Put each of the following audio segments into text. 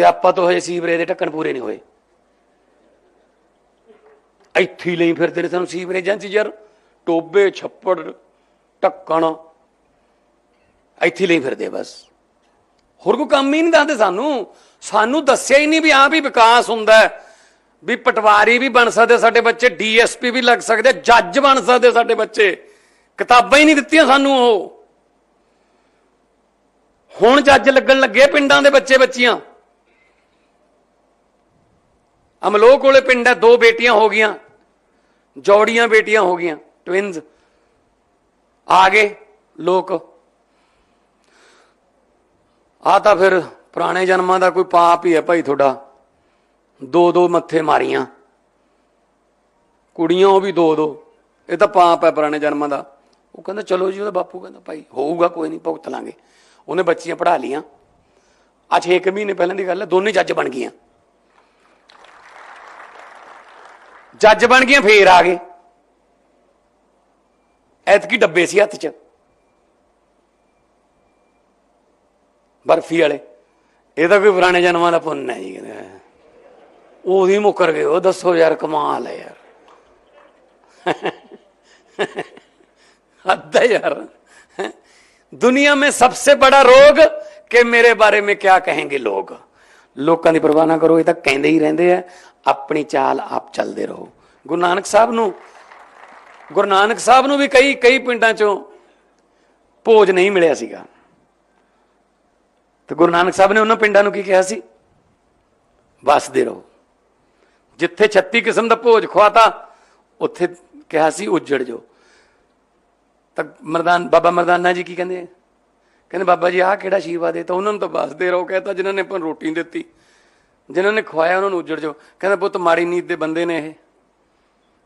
ਤੇ ਆਪਾਂ ਤੋਂ ਹਜੇ ਸੀਵਰੇਜ ਦੇ ਢੱਕਣ ਪੂਰੇ ਨਹੀਂ ਹੋਏ। ਇੱਥੇ ਲਈ ਫਿਰਦੇ ਨੇ ਸਾਨੂੰ ਸੀਵਰੇਜਾਂ 'ਚ ਯਾਰ, ਟੋਬੇ, ਛੱਪੜ, ਢੱਕਣ। ਇੱਥੇ ਲਈ ਫਿਰਦੇ ਬਸ। ਹੋਰ ਕੋਈ ਕੰਮ ਹੀ ਨਹੀਂ ਦੱਸਦੇ ਸਾਨੂੰ। ਸਾਨੂੰ ਦੱਸਿਆ ਹੀ ਨਹੀਂ ਵੀ ਆ ਵੀ ਵਿਕਾਸ ਹੁੰਦਾ ਵੀ ਪਟਵਾਰੀ ਵੀ ਬਣ ਸਕਦੇ ਸਾਡੇ ਬੱਚੇ, ਡੀਐਸਪੀ ਵੀ ਲੱਗ ਸਕਦੇ, ਜੱਜ ਬਣ ਸਕਦੇ ਸਾਡੇ ਬੱਚੇ। ਕਿਤਾਬਾਂ ਹੀ ਨਹੀਂ ਦਿੱਤੀਆਂ ਸਾਨੂੰ ਉਹ। ਹੁਣ ਜੱਜ ਲੱਗਣ ਲੱਗੇ ਪਿੰਡਾਂ ਦੇ ਬੱਚੇ ਬੱਚੀਆਂ। ਅਮਲੋਕ ਕੋਲੇ ਪਿੰਡ ਹੈ, ਦੋ ਬੇਟੀਆਂ ਹੋ ਗਈਆਂ, ਜੋੜੀਆਂ ਬੇਟੀਆਂ ਹੋ ਗਈਆਂ ਟਵਿਨਸ ਆ ਗਏ ਲੋਕ। ਆ ਤਾਂ ਫਿਰ ਪੁਰਾਣੇ ਜਨਮਾਂ ਦਾ ਕੋਈ ਪਾਪ ਹੀ ਹੈ ਭਾਈ ਤੁਹਾਡਾ। ਦੋ ਦੋ ਮੱਥੇ ਮਾਰੀਆਂ। ਕੁੜੀਆਂ ਉਹ ਵੀ ਦੋ ਦੋ। ਇਹ ਤਾਂ ਪਾਪ ਹੈ ਪੁਰਾਣੇ ਜਨਮਾਂ ਦਾ। ਉਹ ਕਹਿੰਦਾ, ਚਲੋ ਜੀ, ਉਹਦਾ ਬਾਪੂ ਕਹਿੰਦਾ, ਭਾਈ ਹੋਊਗਾ, ਕੋਈ ਨਹੀਂ, ਭੁਗਤ ਲਾਂਗੇ। ਉਹਨੇ ਬੱਚੀਆਂ ਪੜ੍ਹਾ ਲੀਆਂ ਅੱਜ 6 ਮਹੀਨੇ ਪਹਿਲਾਂ ਦੀ ਗੱਲ ਹੈ, ਦੋਨੇ ਜੱਜ ਬਣ ਗਈਆਂ। ਜੱਜ ਬਣ ਗਈਆਂ ਫੇਰ ਆ ਗਏ ਐਤਕੀ ਡੱਬੇ ਸੀ ਹੱਥ 'ਚ ਬਰਫੀ ਵਾਲੇ ਇਹ ਤਾਂ ਕੋਈ ਪੁਰਾਣੇ ਜਨਮਾਂ ਦਾ ਪੁੰਨ ਹੈ ਜੀ ਕਹਿੰਦੇ ਉਹਦੀ ਮੁੱਕਰ ਗਏ ਉਹ ਦੱਸੋ ਯਾਰ ਕਮਾਲ ਹੈ ਯਾਰ हद है यार दुनिया में सबसे बड़ा रोग कि मेरे बारे में क्या कहेंगे लोग ਲੋਕਾਂ ਦੀ ਪਰਵਾਹ ਨਾ ਕਰੋ, ਇਹ ਤਾਂ ਕਹਿੰਦੇ ਹੀ ਰਹਿੰਦੇ ਆ, ਆਪਣੀ ਚਾਲ ਆਪ ਚੱਲਦੇ ਰਹੋ। ਗੁਰੂ ਨਾਨਕ ਸਾਹਿਬ ਨੂੰ, ਗੁਰੂ ਨਾਨਕ ਸਾਹਿਬ ਨੂੰ ਵੀ ਕਈ ਕਈ ਪਿੰਡਾਂ ਚੋਂ ਭੋਜ ਨਹੀਂ ਮਿਲਿਆ ਸੀਗਾ। ਤੇ ਗੁਰੂ ਨਾਨਕ ਸਾਹਿਬ ਨੇ ਉਹਨਾਂ ਪਿੰਡਾਂ ਨੂੰ ਕੀ ਕਿਹਾ ਸੀ? ਵਸਦੇ ਰਹੋ। ਜਿੱਥੇ 36 ਕਿਸਮ ਦਾ ਭੋਜ ਖਵਾਤਾ ਉੱਥੇ ਕਿਹਾ ਸੀ, ਉੱਜੜ ਜੋ ਤਾਂ ਮਰਦਾਨ, ਬਾਬਾ ਮਰਦਾਨਾ ਜੀ ਕੀ ਕਹਿੰਦੇ ਕਹਿੰਦੇ ਬਾਬਾ ਜੀ, ਆਹ ਕਿਹੜਾ ਆਸ਼ੀਰਵਾਦ ਹੈ? ਤਾਂ ਉਹਨਾਂ ਨੂੰ ਤਾਂ ਵਸਦੇ ਰਹੋ ਕਹਿੰਦਾ ਜਿਨ੍ਹਾਂ ਨੇ ਆਪਾਂ ਨੂੰ ਰੋਟੀ ਦਿੱਤੀ। ਜਿਨ੍ਹਾਂ ਨੇ ਖਵਾਇਆ, ਉਹਨਾਂ ਨੂੰ ਉੱਜੜ ਜਾਓ। ਕਹਿੰਦਾ ਪੁੱਤ, ਮਾੜੀ ਨੀਤ ਦੇ ਬੰਦੇ ਨੇ ਇਹ।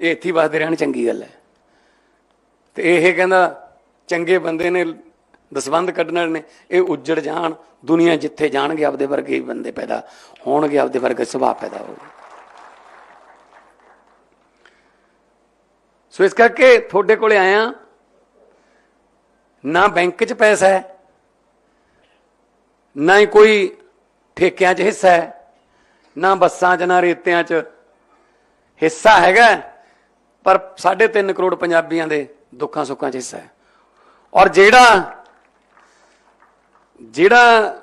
ਇਹ ਇੱਥੇ ਹੀ ਵਸਦੇ ਰਹਿਣ, ਚੰਗੀ ਗੱਲ ਹੈ। ਤੇ ਇਹ ਕਹਿੰਦਾ, ਚੰਗੇ ਬੰਦੇ ਨੇ ਦਸਵੰਦ ਕੱਢਣ ਨੇ। ਇਹ ਉੱਜੜ ਜਾਣ, ਦੁਨੀਆ ਜਿੱਥੇ ਜਾਣਗੇ, ਆਪਦੇ ਵਰਗੇ ਬੰਦੇ ਪੈਦਾ ਹੋਣਗੇ, ਆਪਦੇ ਵਰਗੇ ਸੁਭਾਅ ਪੈਦਾ ਹੋਊਗਾ। ਸੋ ਇਸ ਕਰਕੇ ਤੁਹਾਡੇ ਕੋਲੇ ਆਇਆ, ਨਾ ਬੈਂਕ 'ਚ ਪੈਸਾ ਹੈ ਨਾ ਹੀ ਕੋਈ ਠੇਕਿਆਂ 'ਚ ਹਿੱਸਾ ਹੈ, ਨਾ ਬੱਸਾਂ 'ਚ, ਨਾ ਰੇਤਿਆਂ 'ਚ ਹਿੱਸਾ ਹੈਗਾ ਪਰ 3.5 ਕਰੋੜ ਪੰਜਾਬੀਆਂ ਦੇ ਦੁੱਖਾਂ ਸੁੱਖਾਂ 'ਚ ਹਿੱਸਾ ਹੈ। ਔਰ ਜਿਹੜਾ ਜਿਹੜਾ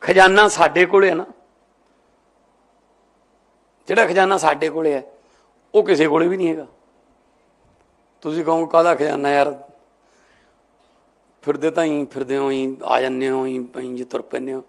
ਖਜ਼ਾਨਾ ਸਾਡੇ ਕੋਲੇ ਹੈ ਨਾ, ਜਿਹੜਾ ਖਜ਼ਾਨਾ ਸਾਡੇ ਕੋਲੇ ਹੈ, ਉਹ ਕਿਸੇ ਕੋਲੇ ਵੀ ਨਹੀਂ ਹੈਗਾ। ਤੁਸੀਂ ਕਹੋ ਕਾਹਦਾ ਖਜ਼ਾਨਾ ਯਾਰ? ਫਿਰਦੇ ਤਾਂ ਹੀ ਫਿਰਦੇ ਹੋਈ ਆ ਜੰਨੇ ਹੋ ਹੀ ਜੇ ਤੁਰ ਪੈਂਦੇ ਹੋ।